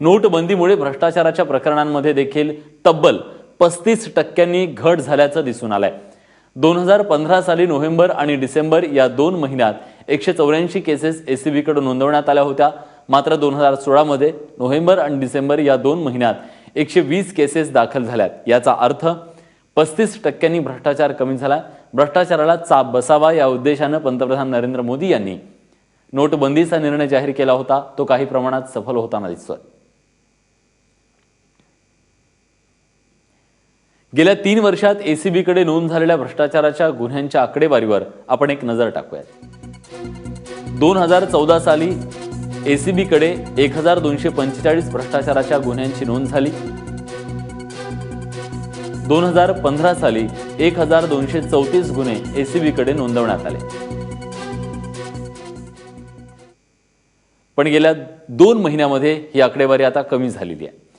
नोटबंदीमुळे भ्रष्टाचाराच्या प्रकरणांमध्ये देखील तब्बल पस्तीस टक्क्यांनी घट झाल्याचं दिसून आलंय. दोन हजार पंधरा साली नोव्हेंबर आणि डिसेंबर या दोन महिन्यात एकशे चौऱ्याऐंशी केसेस एसीबीकडे नोंदवण्यात आल्या होत्या. मात्र दोन हजार सोळामध्ये नोव्हेंबर आणि डिसेंबर या दोन महिन्यात एकशे वीस केसेस दाखल झाल्यात. याचा अर्थ पस्तीस टक्क्यांनी भ्रष्टाचार कमी झाला. भ्रष्टाचाराला चाप बसावा या उद्देशानं पंतप्रधान नरेंद्र मोदी यांनी नोटबंदीचा निर्णय जाहीर केला होता. तो काही प्रमाणात सफल होताना दिसतोय. गेल्या तीन वर्षात एसीबीकडे नोंद झालेल्या भ्रष्टाचाराच्या गुन्ह्यांच्या आकडेवारीवर आपण एक नजर टाकूयात. दोन हजार चौदा साली एसीबीकडे एक हजार दोनशे पंचेचाळीस भ्रष्टाचाराच्या गुन्ह्यांची नोंद झाली. दोन हजार पंधरा साली एक हजार दोनशे चौतीस गुन्हे एसीबीकडे नोंदवण्यात आले. पण गेल्या दोन महिन्यामध्ये ही आकडेवारी आता कमी झालेली आहे.